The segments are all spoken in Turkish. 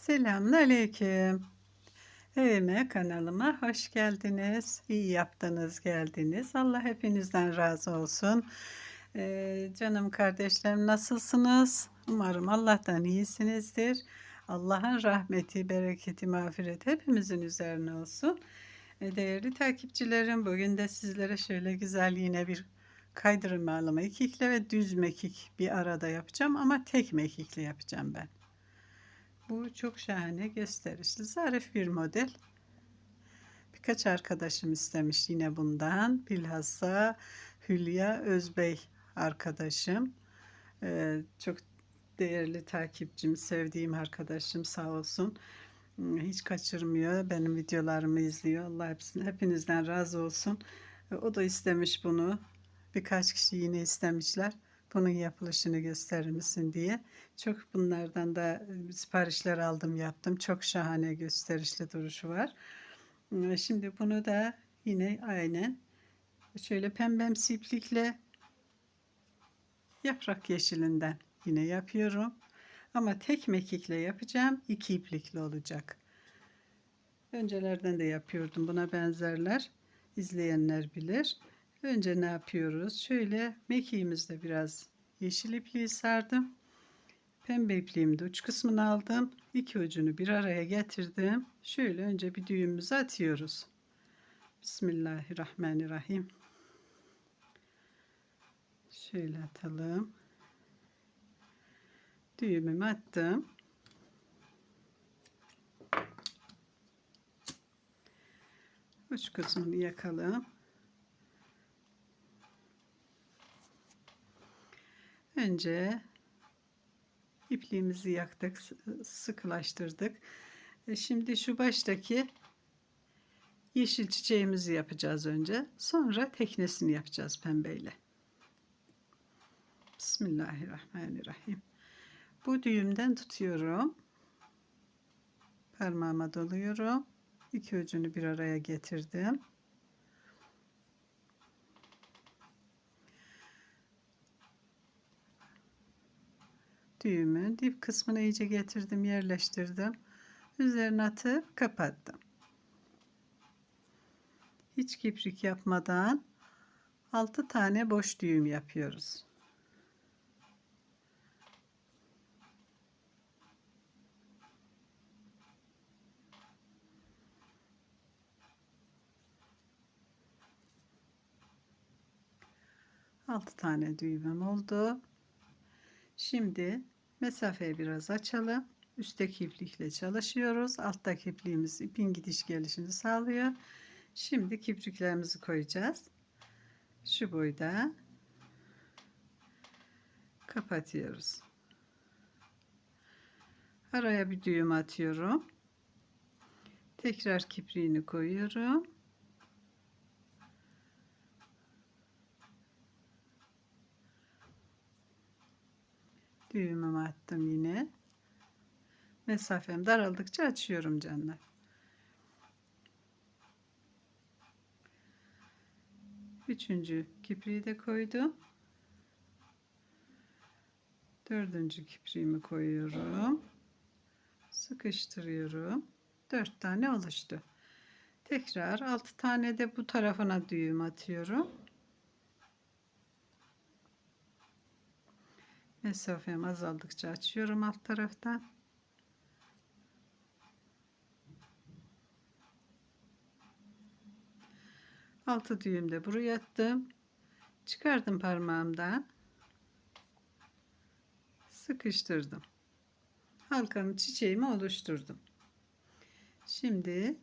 Selamünaleyküm. Evime, kanalıma hoş geldiniz. İyi yaptınız, geldiniz. Allah hepinizden razı olsun. Ee, canım kardeşlerim nasılsınız? Umarım Allah'tan iyisinizdir. Allah'ın rahmeti, bereketi, mağfireti hepimizin üzerine olsun. Ee, değerli takipçilerim, bugün de sizlere şöyle güzel yine bir kaydırmalı mekikle ve düz mekik bir arada yapacağım ama tek mekikle yapacağım ben. Bu çok şahane gösterişli zarif bir model. Birkaç arkadaşım istemiş yine bundan. Bilhassa Hülya Özbey arkadaşım. Ee, çok değerli takipçim, sevdiğim arkadaşım sağ olsun. Hmm, Hiç kaçırmıyor. Benim videolarımı izliyor. Allah hepsini, hepinizden razı olsun. Ee, O da istemiş bunu. Birkaç kişi yine istemişler bunun yapılışını gösterir misin diye. Çok bunlardan da e, siparişler aldım yaptım. Çok şahane gösterişli duruşu var. E, Şimdi bunu da yine aynen şöyle pembemsi iplikle yaprak yeşilinden yine yapıyorum. Ama tek mekikle yapacağım. iki iplikli olacak. Öncelerden de yapıyordum. Buna benzerler. İzleyenler bilir. Önce ne yapıyoruz? Şöyle mekiğimizde biraz yeşil ipliği sardım. Pembe ipliğimi de uç kısmını aldım. İki ucunu bir araya getirdim. Şöyle önce bir düğümümüzü atıyoruz. Bismillahirrahmanirrahim. Şöyle atalım. Düğümümü attım. Uç kısmını yakalım. Önce ipliğimizi yaktık, sıkılaştırdık. E, Şimdi şu baştaki yeşil çiçeğimizi yapacağız önce. Sonra teknesini yapacağız pembeyle. Bismillahirrahmanirrahim. Bu düğümden tutuyorum. Parmağıma doluyorum. İki ucunu bir araya getirdim. Düğümün dip kısmını iyice getirdim, yerleştirdim. Üzerine atıp kapattım. Hiç kiprik yapmadan 6 tane boş düğüm yapıyoruz. Altı tane düğümüm oldu. Şimdi mesafeyi biraz açalım. Üstteki iplikle çalışıyoruz. Alttaki ipliğimiz ipin gidiş gelişini sağlıyor. Şimdi kipriklerimizi koyacağız. Şu boyda kapatıyoruz. Araya bir düğüm atıyorum. Tekrar kipriğini koyuyorum. Düğümümü attım yine. Mesafem daraldıkça açıyorum canlar. Üçüncü kipriği de koydum. Dördüncü kipriğimi koyuyorum. Sıkıştırıyorum. Dört tane oluştu. Tekrar altı tane de bu tarafına düğüm atıyorum. Mesafem azaldıkça açıyorum alt taraftan. Altı düğüm de buraya attım. Çıkardım parmağımdan. Sıkıştırdım. Halkamı çiçeğimi oluşturdum. Şimdi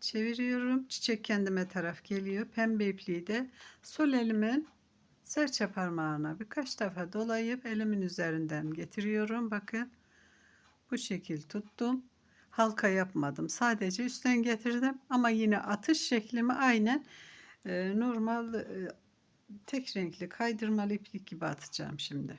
çeviriyorum. Çiçek kendime taraf geliyor. Pembe ipliği de sol elimin serçe parmağına birkaç defa dolayıp elimin üzerinden getiriyorum. Bakın bu şekil tuttum. Halka yapmadım. Sadece üstten getirdim ama yine atış şeklimi aynen e, normal e, tek renkli kaydırmalı iplik gibi atacağım şimdi.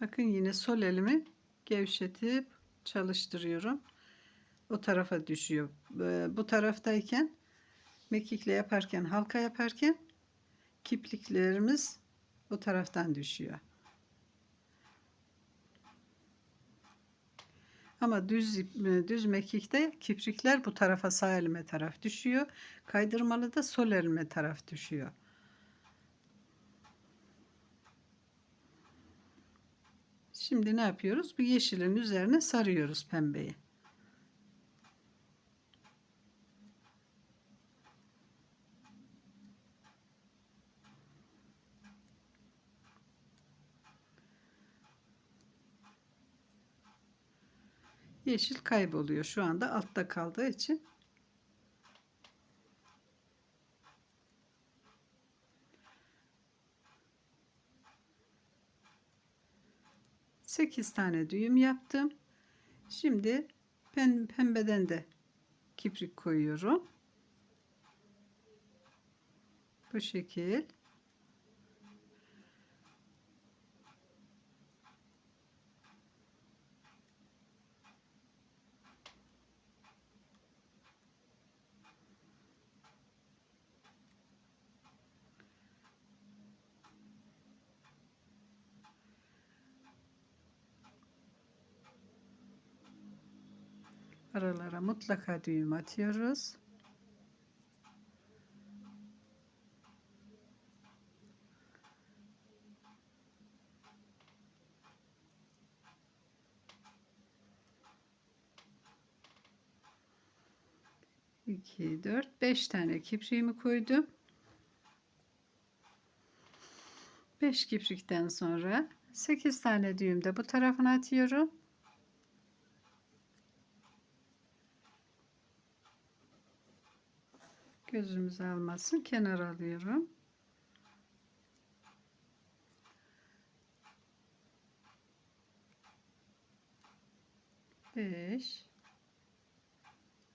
Bakın yine sol elimi gevşetip çalıştırıyorum o tarafa düşüyor. Bu taraftayken mekikle yaparken halka yaparken kipliklerimiz o taraftan düşüyor. Ama düz ip- düz mekikte kiprikler bu tarafa sağ elime taraf düşüyor. Kaydırmalı da sol elime taraf düşüyor. Şimdi ne yapıyoruz? Bu yeşilin üzerine sarıyoruz pembeyi. Yeşil kayboluyor şu anda altta kaldığı için. Sekiz tane düğüm yaptım. Şimdi pem- pembeden de kiprik koyuyorum. Bu şekil. Aralara mutlaka düğüm atıyoruz. İki, dört, beş tane kipriğimi koydum. Beş kiprikten sonra sekiz tane düğüm de bu tarafına atıyorum. Gözümüz almasın. Kenar alıyorum. Beş,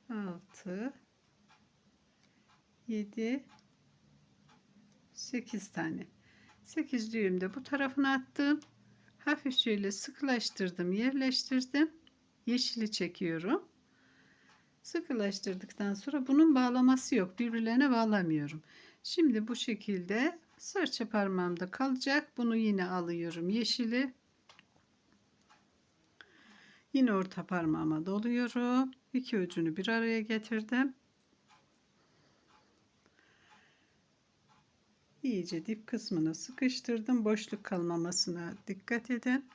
altı, yedi, sekiz tane. Sekiz düğüm de bu tarafına attım. Hafif şöyle sıkılaştırdım, yerleştirdim. Yeşili çekiyorum. Sıkılaştırdıktan sonra bunun bağlaması yok. Birbirlerine bağlamıyorum. Şimdi bu şekilde serçe parmağımda kalacak. Bunu yine alıyorum. Yeşili yine orta parmağıma doluyorum. İki ucunu bir araya getirdim. İyice dip kısmını sıkıştırdım. Boşluk kalmamasına dikkat edin.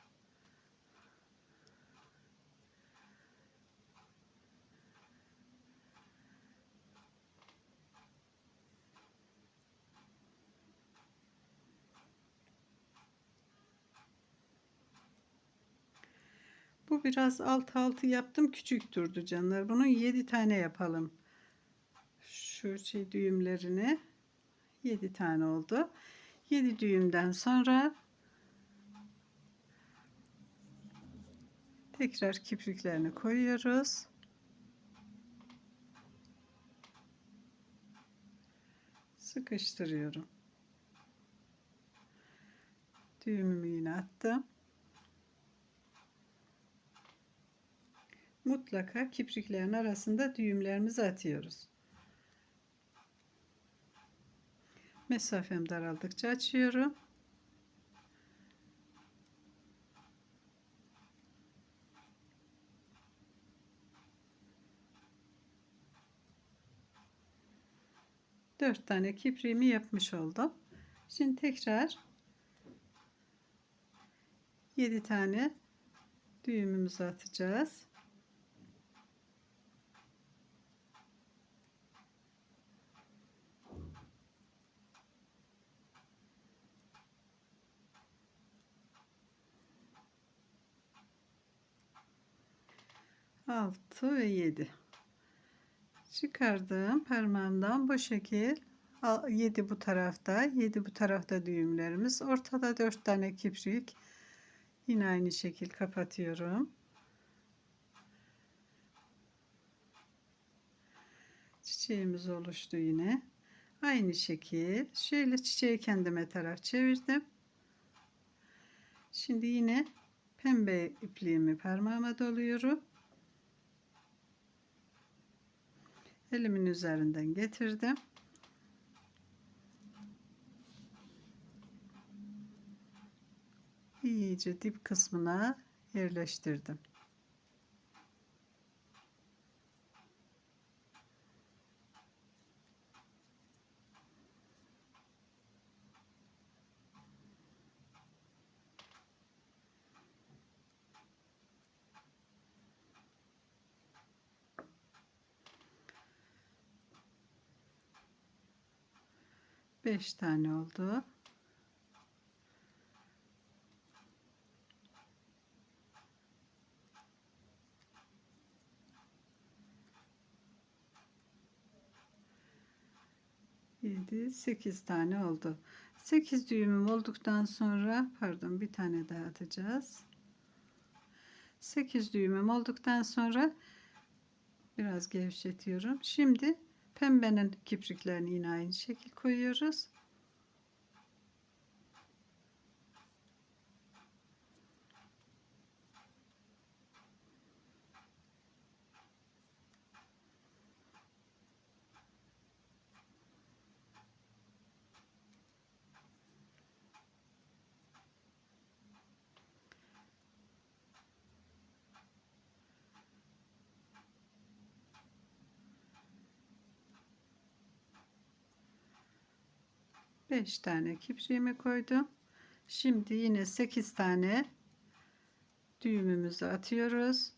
Biraz alt altı yaptım. Küçük durdu canlar. Bunun 7 tane yapalım. Şu şey düğümlerini 7 tane oldu. 7 düğümden sonra tekrar kipriklerini koyuyoruz. Sıkıştırıyorum. Düğümümü yine attım. Mutlaka kipriklerin arasında düğümlerimizi atıyoruz. Mesafem daraldıkça açıyorum. Dört tane kipriğimi yapmış oldum. Şimdi tekrar yedi tane düğümümüzü atacağız. Altı ve yedi. Çıkardığım parmağımdan bu şekil. 7 bu tarafta 7 bu tarafta düğümlerimiz. Ortada 4 tane kiprik. Yine aynı şekil kapatıyorum. Çiçeğimiz oluştu yine. Aynı şekil. Şöyle çiçeği kendime taraf çevirdim. Şimdi yine pembe ipliğimi parmağıma doluyorum elimin üzerinden getirdim. iyice dip kısmına yerleştirdim. Beş tane oldu. Yedi, sekiz tane oldu. Sekiz düğümüm olduktan sonra pardon bir tane daha atacağız. Sekiz düğümüm olduktan sonra biraz gevşetiyorum. Şimdi pembenin kipriklerini yine aynı şekil koyuyoruz. Beş tane kipriğimi koydum. Şimdi yine sekiz tane düğümümüzü atıyoruz.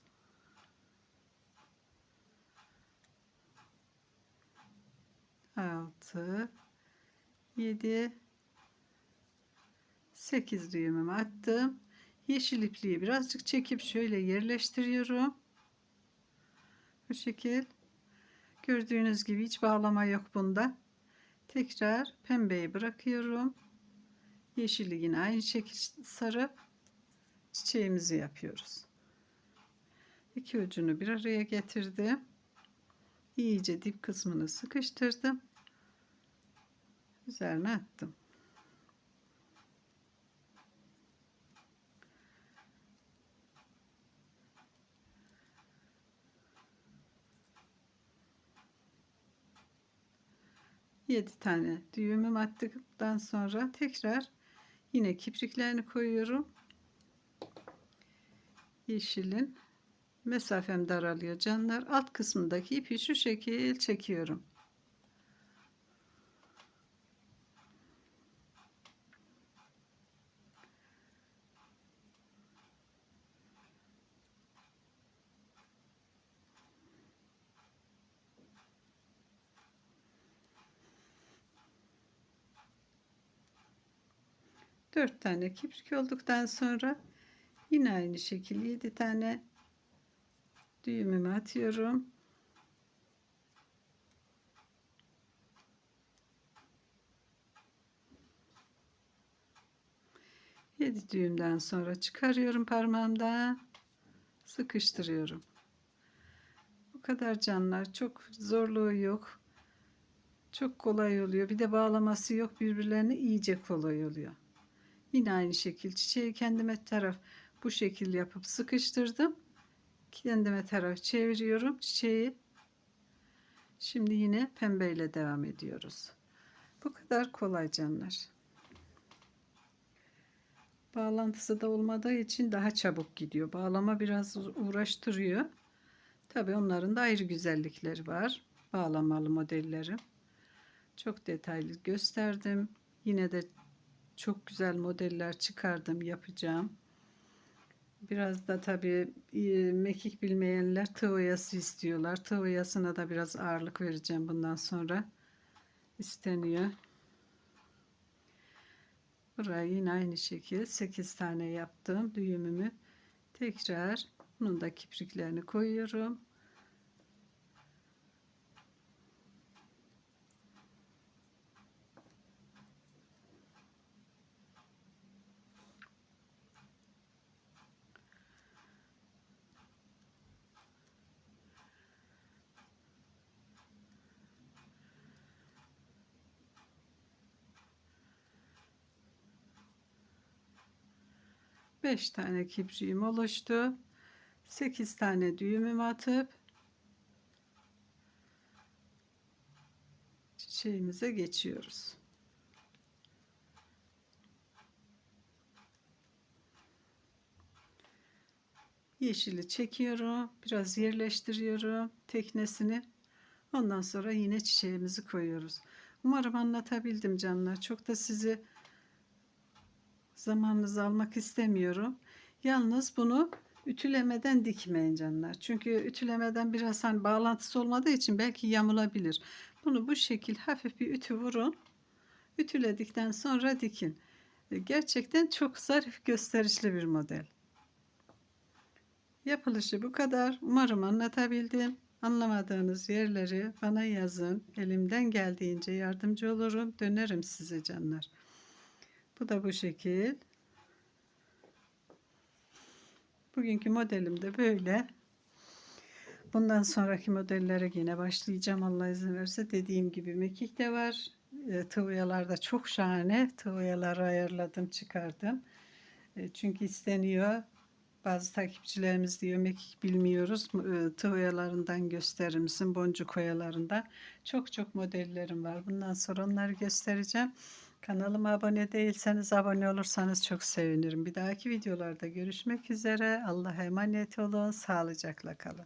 Altı, yedi, sekiz düğümümü attım. Yeşil ipliği birazcık çekip şöyle yerleştiriyorum. Bu şekil. Gördüğünüz gibi hiç bağlama yok bunda. Tekrar pembeyi bırakıyorum. Yeşili yine aynı şekilde sarıp çiçeğimizi yapıyoruz. İki ucunu bir araya getirdim. İyice dip kısmını sıkıştırdım. Üzerine attım. Yedi tane düğümüm attıktan sonra tekrar yine kipriklerini koyuyorum. Yeşilin mesafem daralıyor canlar. Alt kısmındaki ipi şu şekil çekiyorum. Dört tane kiprik olduktan sonra yine aynı şekilde yedi tane düğümümü atıyorum. Yedi düğümden sonra çıkarıyorum parmağımda sıkıştırıyorum. Bu kadar canlar çok zorluğu yok. Çok kolay oluyor. Bir de bağlaması yok. Birbirlerine iyice kolay oluyor. Yine aynı şekil çiçeği kendime taraf bu şekil yapıp sıkıştırdım. Kendime taraf çeviriyorum çiçeği. Şimdi yine pembeyle devam ediyoruz. Bu kadar kolay canlar. Bağlantısı da olmadığı için daha çabuk gidiyor. Bağlama biraz uğraştırıyor. Tabi onların da ayrı güzellikleri var. Bağlamalı modellerim. Çok detaylı gösterdim. Yine de çok güzel modeller çıkardım yapacağım. Biraz da tabii e, mekik bilmeyenler tığ istiyorlar. Tığ oyasına da biraz ağırlık vereceğim bundan sonra. isteniyor. Burayı yine aynı şekilde 8 tane yaptım düğümümü. Tekrar bunun da kipriklerini koyuyorum. Beş tane kipriğim oluştu. Sekiz tane düğümümü atıp çiçeğimize geçiyoruz. Yeşili çekiyorum. Biraz yerleştiriyorum teknesini. Ondan sonra yine çiçeğimizi koyuyoruz. Umarım anlatabildim canlar. Çok da sizi zamanınızı almak istemiyorum. Yalnız bunu ütülemeden dikmeyin canlar. Çünkü ütülemeden biraz hani bağlantısı olmadığı için belki yamulabilir. Bunu bu şekil hafif bir ütü vurun. Ütüledikten sonra dikin. E, Gerçekten çok zarif gösterişli bir model. Yapılışı bu kadar. Umarım anlatabildim. Anlamadığınız yerleri bana yazın. Elimden geldiğince yardımcı olurum. Dönerim size canlar. Bu da bu şekil. Bugünkü modelim de böyle. Bundan sonraki modellere yine başlayacağım Allah izin verirse. Dediğim gibi mekik de var. E, tıvıyalar da çok şahane. Tıvıyaları ayarladım, çıkardım. E, çünkü isteniyor. Bazı takipçilerimiz diyor mekik bilmiyoruz. E, tıvıyalarından gösterir misin? Boncuk oyalarından. Çok çok modellerim var. Bundan sonra onları göstereceğim. Kanalıma abone değilseniz abone olursanız çok sevinirim. Bir dahaki videolarda görüşmek üzere. Allah'a emanet olun. Sağlıcakla kalın.